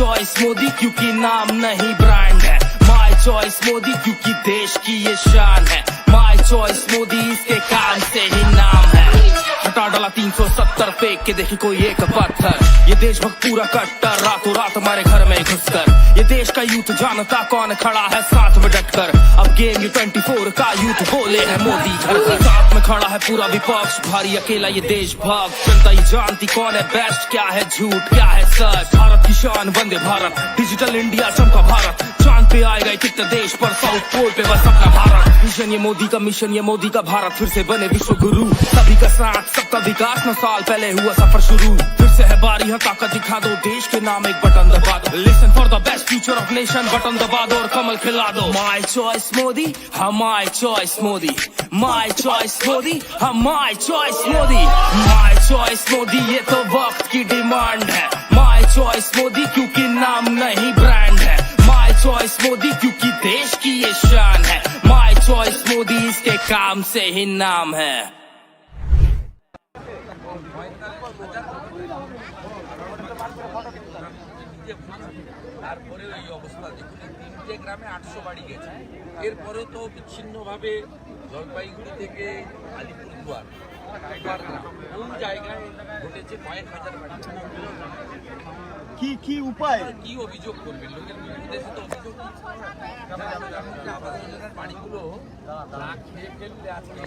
Choice Modi क्योंकि नाम नहीं ब्रांड है। माई चॉइस मोदी क्योंकि देश की ये शान है। माई चॉइस फेंक के देखी कोई एक पत्थर। ये देशभक्त पूरा कट्टर, रातों रात हमारे घर में घुसकर। ये देश का यूथ जानता कौन खड़ा है साथ में डटकर। अब गेम यू 24 का यूथ, बोले है मोदी घर साथ में खड़ा है पूरा विपक्ष, भारी अकेला ये देशभक्त। जनता ये जानती कौन है बेस्ट क्या है झूठ, क्या है सच। भारत की शान, वंदे भारत। डिजिटल इंडिया चमका भारत। चाँद पे आएगा कितने देश पर साउथ पोल पे बस अपना भारत। मिशन ये मोदी का मिशन ये मोदी का भारत। फिर से बने विश्व गुरु सभी का साथ, सबका विकास। नौ साल पहले हुआ सफ़र शुरू। फिर से है बारी है ताकत दिखा दो। देश के नाम एक बटन दबा दो। Listen for the best future of nation button दबा दो और कमल खिला दो। माई चॉइस मोदी हाँ my choice Modi. My choice Modi हाँ my choice Modi. My choice Modi, ये तो वक्त की डिमांड है। माई चॉइस मोदी, क्योंकि नाम नहीं ब्रांड है। माई चॉइस मोदी, क्योंकि देश की ये शान है। माई चॉइस मोदी, इसके काम से ही नाम है। গ্রামে আটশো বাড়ি গেছে। এরপরেও তো বিচ্ছিন্নভাবে জলপাইগুড়ি থেকে আলিপুরদুয়ার। কোন জায়গায় ঘটেছে কয়েক হাজার বাড়ি? কি কি উপায়? কি অভিযোগ করবেন লোকের বিরুদ্ধে তো অভিযোগ বাড়িগুলো না খেয়ে ফেললে আজকে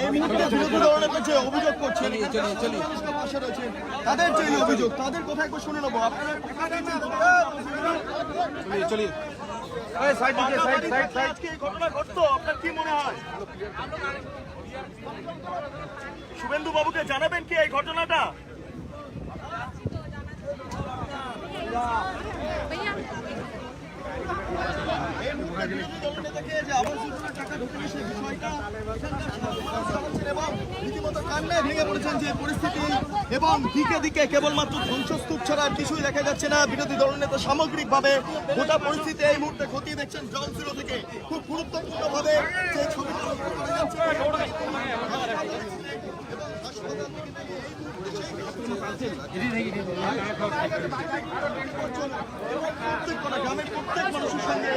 এই মুহূর্তে বিরোধী দলের কাছে অভিযোগ করছেন এখানকার সাধারণ মানুষরা পাশে রয়েছেন তাদের যে অভিযোগ তাদের কথা একবার শুনে নেব। আপনারা চলিয়ে শুভেন্দু বাবুকে জানাবেন কি এই ঘটনাটা? টাকা ঢুকবে সেই বিষয়টা এখানকার সাধারণ মানুষরা বলছেন এবং রীতিমতো কান্নায় ভেঙে পড়েছেন যে পরিস্থিতি এবং দিকে দিকে কেবলমাত্র ধ্বংসস্তূপ ছাড়া কিছুই দেখা যাচ্ছে না। বিরোধী দলনেতা সামগ্রিকভাবে গোটা পরিস্থিতি এই মুহূর্তে খতিয়ে দেখছেন জল থেকে। খুব গুরুত্বপূর্ণভাবে যে গ্রামের প্রত্যেক মানুষের সঙ্গে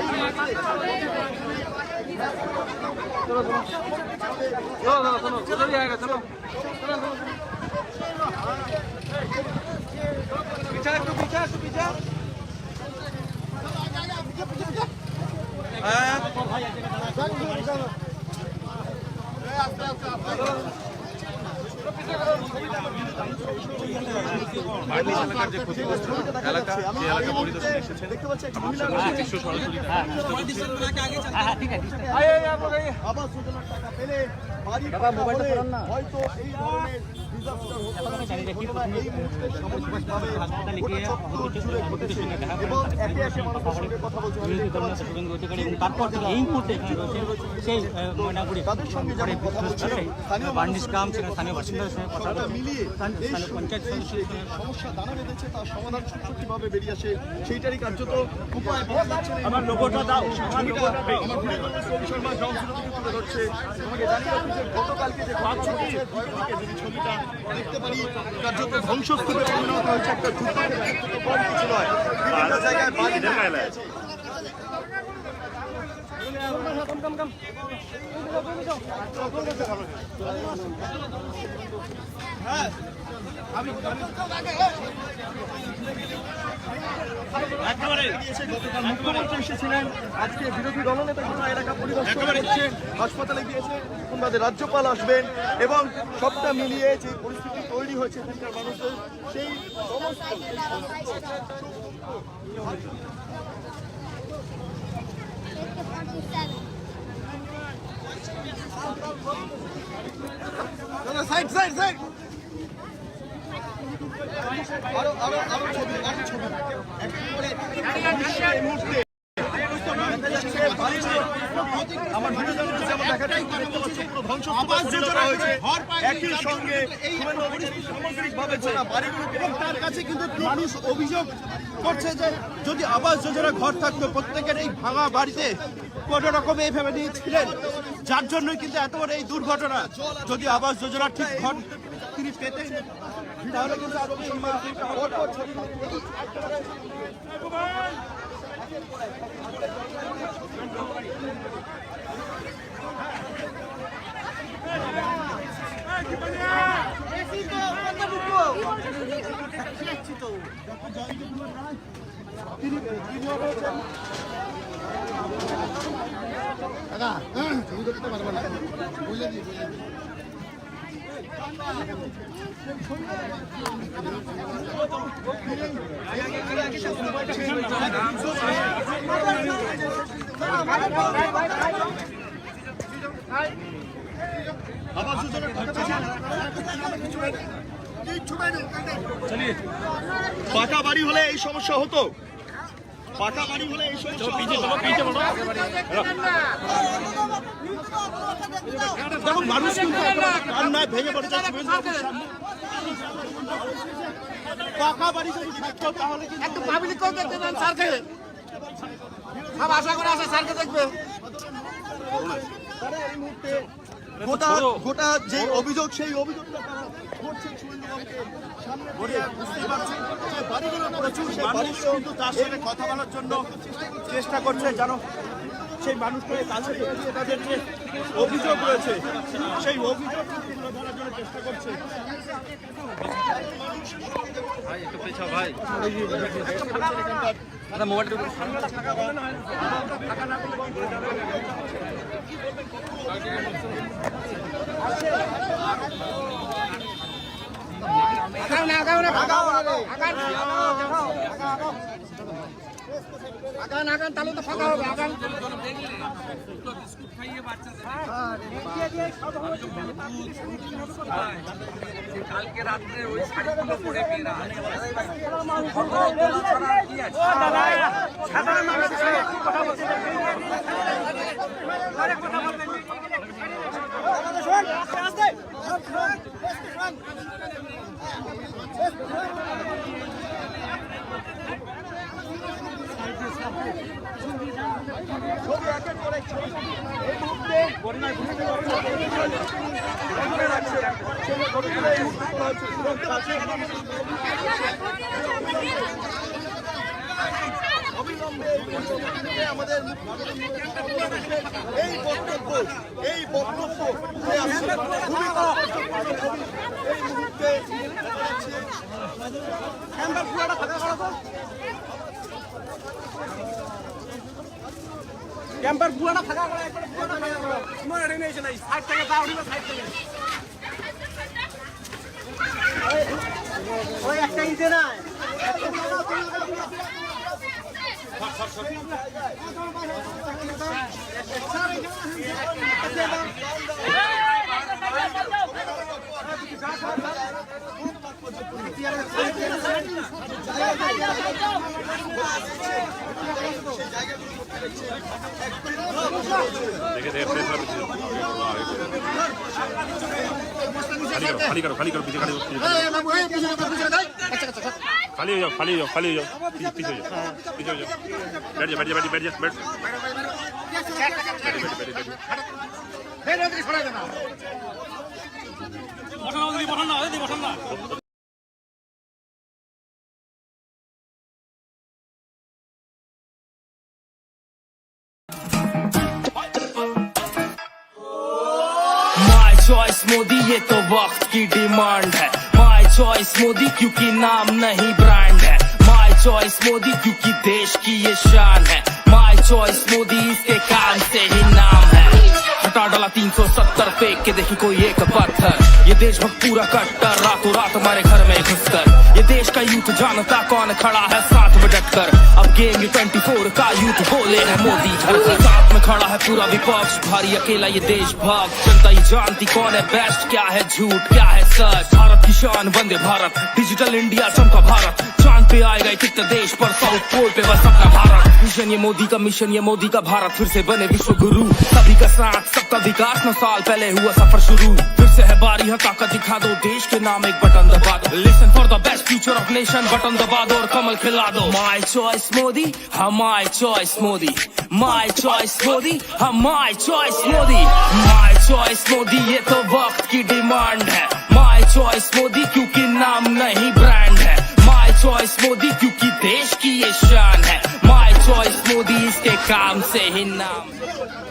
এই মুহূর্তে এলাকা যে এলাকা পরিদর্শনে এসেছেন দেখতে পেলে বাড়ি হয়তো এই ধরনের disaster হতো না। এই মুহূর্তে সামগ্রিকভাবে গোটা চত্বর জুড়ে ঘটেছে। এবং একে একে মানুষের সঙ্গে কথা বলছে আমি দেখতে পাচ্ছি। তারপর এই মুহূর্তে এখানে রয়েছে সেই ময়নাগুড়ি। যেমন কথা বলছে স্থানীয় বার্নিশ গ্রাম সেখানে স্থানীয় বাসিন্দাদের সঙ্গে কথা মিলিয়ে স্থানীয় পঞ্চায়েত সমস্যা দানা বেঁধেছে তার সমাধান কীভাবে বেরিয়ে আসে সেইটারই কার্যত উপায়। আমার লোগোটা দাও শর্মা তুলে ধরছে। আমাকে জানিয়ে গতকালকে যে দিকে দিকে যদি ছবিটা দেখতে পারি কার্যত ধ্বংসস্তূপে পরিণত হয়েছে একটা কিছু নয় বিভিন্ন জায়গায় বাড়ি মুখ্যমন্ত্রী এসেছিলেন আজকে বিরোধী দলনেতা গোটা এলাকা পরিদর্শন করছে হাসপাতালে গিয়েছে রাজ্যপাল আসবেন এবং সবটা মিলিয়ে যে পরিস্থিতি তৈরি হয়েছে এখানকার মানুষের সেই সমস্ত সাইড সাইড সাইড। আরও আরও আরও ছবি আরও ছবি একেবারে এই মুহূর্তে দেখা যাচ্ছে বাড়িগুলো- আমার ভিডিও জানাতে যেমন দেখা যায় দেখতে ধ্বংস যোজনা হয়েছে একই সঙ্গে সামগ্রিকভাবে গোটা বাড়িগুলো এবং তার কাছে কিন্তু মানুষ অভিযোগ করছে যে যদি আবাস যোজনা ঘর থাকতো প্রত্যেকের এই ভাঙা বাড়িতে কোনো রকম এই ফ্যামিলি ছিলেন। যার জন্যই কিন্তু এত বড় এই দুর্ঘটনা। যদি আবাস যোজনা ঠিক ঘর তিনি পেতেই তাহলে কিন্তু আরও বেশি পরপর ছবি আবাস যোজনার টাকা পাকা বাড়ি হলে এই সমস্যা হতো? পাকা বাড়ি হলে এই সমস্যা দেখুন মানুষ কিন্তু কান্নায় ভেঙে পড়েছে পাকা বাড়ি যদি থাকতো তাহলে কিন্তু একটু পাবলিক কেও দেখতে দেন স্যারকে? সব আশা করে আছে স্যারকে দেখবে। এই মুহূর্তে গোটা গোটা যে অভিযোগ সেই অভিযোগটা তারা করছে সুরেন্দ্রবাবুকে সামনে দিয়ে বুঝতে যে বাড়িগুলো প্রচুর সেই বাড়িগুলো কিন্তু তার সঙ্গে কথা বলার জন্য চেষ্টা করছে। জানো সেই মানুষগুলোর কাছে তাদের যে অভিযোগ রয়েছে সেই অভিযোগ তুলে ধরার জন্য চেষ্টা করছে। ফাঁকা কালকে রাত্রে ওই শাড়িগুলো পরে মেয়েরা আছে আমাদের এই বক্তব্য এই। এই মুহূর্তে ক্যাম্পার পুরাটা ফাঁকা করে একবার পুরাটা ফাঁকা করে তোমার এখানে নেই নাই সাইড থেকে যাও না সাইড থেকে ওই একটা ইতে না দেখে দেখে প্রেসার খালি করো খালি করো পিছিয়ে খালি করো আচ্ছা আচ্ছা खाली हो जाओ खाली हो जाओ खाली हो जाओ पीछे पीछे हो जाओ पीछे हो जाओ बैठ जा बैठ जा बैठ जा बैठ जा बैठ बैठ बैठ बैठ बैठ माई चॉइस मोदी ये तो वक्त की डिमांड है चॉइस मोदी क्योंकि नाम नहीं ब्रांड है। माई चॉइस मोदी क्योंकि देश की ये शान है। माई चॉइस मोदी इसके काम से ही नाम है। हटा डाला 370 फेंक के, देखी कोई एक पत्थर। ये देशभक्त पूरा कट्टर, रातों रात हमारे घर में घुसकर। ये देश का यूथ जानता कौन खड़ा है, साथ में डटकर। अब गेम ये 24 का यूथ बोले है मोदी साथ में खड़ा है पूरा विपक्ष, भारी अकेला ये देशभक्त। जनता ही जानती कौन है बेस्ट क्या है झूठ, क्या है सच। भारत की शान, वंदे भारत। डिजिटल इंडिया चमका भारत। चाँद पे आएगा कितने देश पर साउथ पोल पे बस अपना भारत। मिशन ये मोदी का मिशन ये मोदी का भारत। फिर से बने विश्व गुरु सभी का साथ सबका विकास नौ साल पहले हुआ सफ़र शुरू। फिर से है बारी, हका दिखा दो। देश के नाम एक बटन दबा दो। Listen for the best future of nation button दबा दो और कमल खिला दो। माई चॉइस मोदी हाँ my choice Modi my choice Modi हाँ my choice Modi my choice Modi ये तो वक्त की डिमांड है। माई चॉइस मोदी क्योंकि नाम नहीं ब्रांड है। माई चॉइस मोदी क्योंकि देश की ये शान है। माई चॉइस मोदी इसके काम से ही नाम।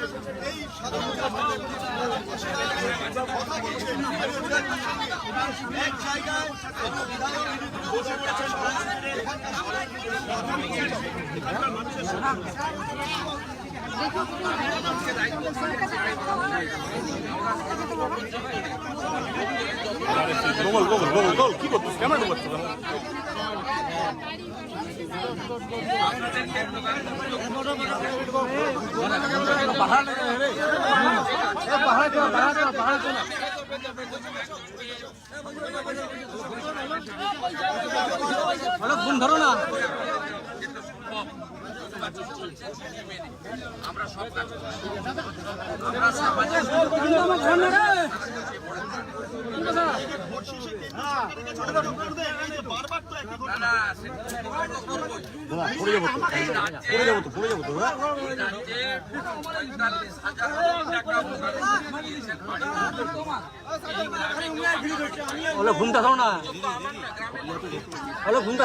গোগল গোগল গোগল গোগল কি করছিস ক্যামেরা ঢুকাচ্ছিস বারবার তো একই ঘটনা। না সেটা পড়ে যাব তো পড়ে যাব তো পড়ে যাব তো হ্যাঁ? রাজ্যে পঁয়তাল্লিশ হাজার কোটি টাকা প্রধানমন্ত্রী দিয়েছেন বাড়ি। ওগুলো ঘুমটা থাও না ঘুমটা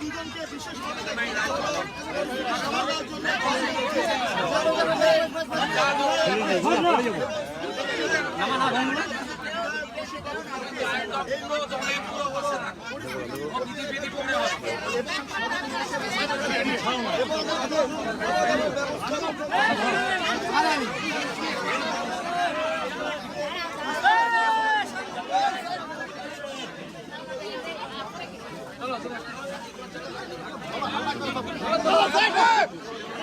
বাচ্চাদেরকে সরিয়ে দিন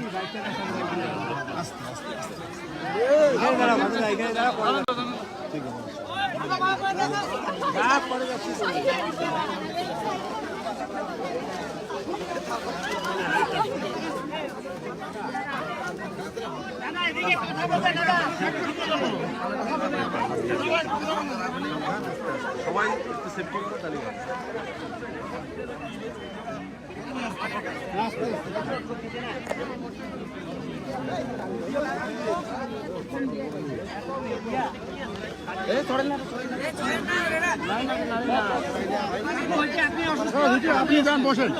মোবাইলটা ধরো মোবাইলটা ধরো কথা বললেন বিভিন্ন জায়গায় অভিযোগ হবে এবং দুজনকে বিশেষভাবে আপনি যান বসেন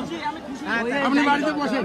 আপনি বাড়িতে বসেন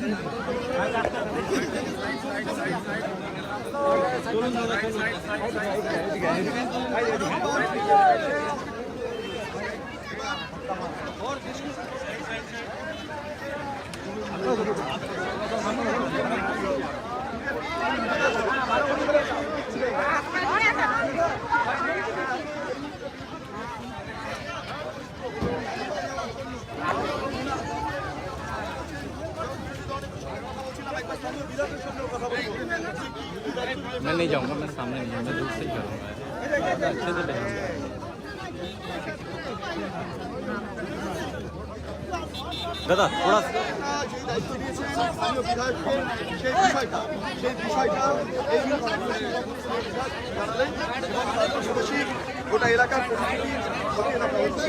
সঙ্গে কথা বলব জানালেন এবং তার পাশাপাশি গোটা এলাকার পরিস্থিতি খতিয়ে দেখা হচ্ছে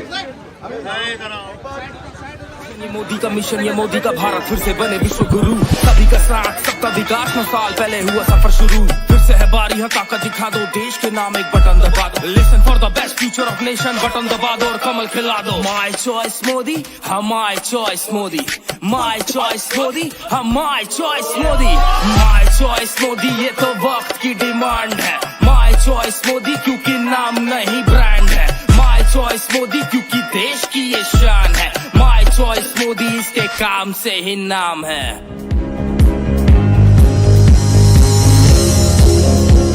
ये मोदी का मिशन ये मोदी का भारत फिर से बने विश्व गुरु सभी का साथ सबका विकास नौ साल पहले हुआ सफर शुरू फिर से है बारी ताकत दिखा दो। देश के नाम एक बटन दबा दो। Listen for the best future of nation button दबा दो और कमल खिला दो। माय चॉइस मोदी हाँ my choice Modi my choice Modi हाँ my choice Modi my choice Modi ये तो वक्त की डिमांड है। माय चॉइस मोदी क्योंकि नाम नहीं ब्रांड है। माय चॉइस मोदी क्योंकि देश की ये शान है। माय चॉइस मोदी इसके काम से ही नाम है। Thank you.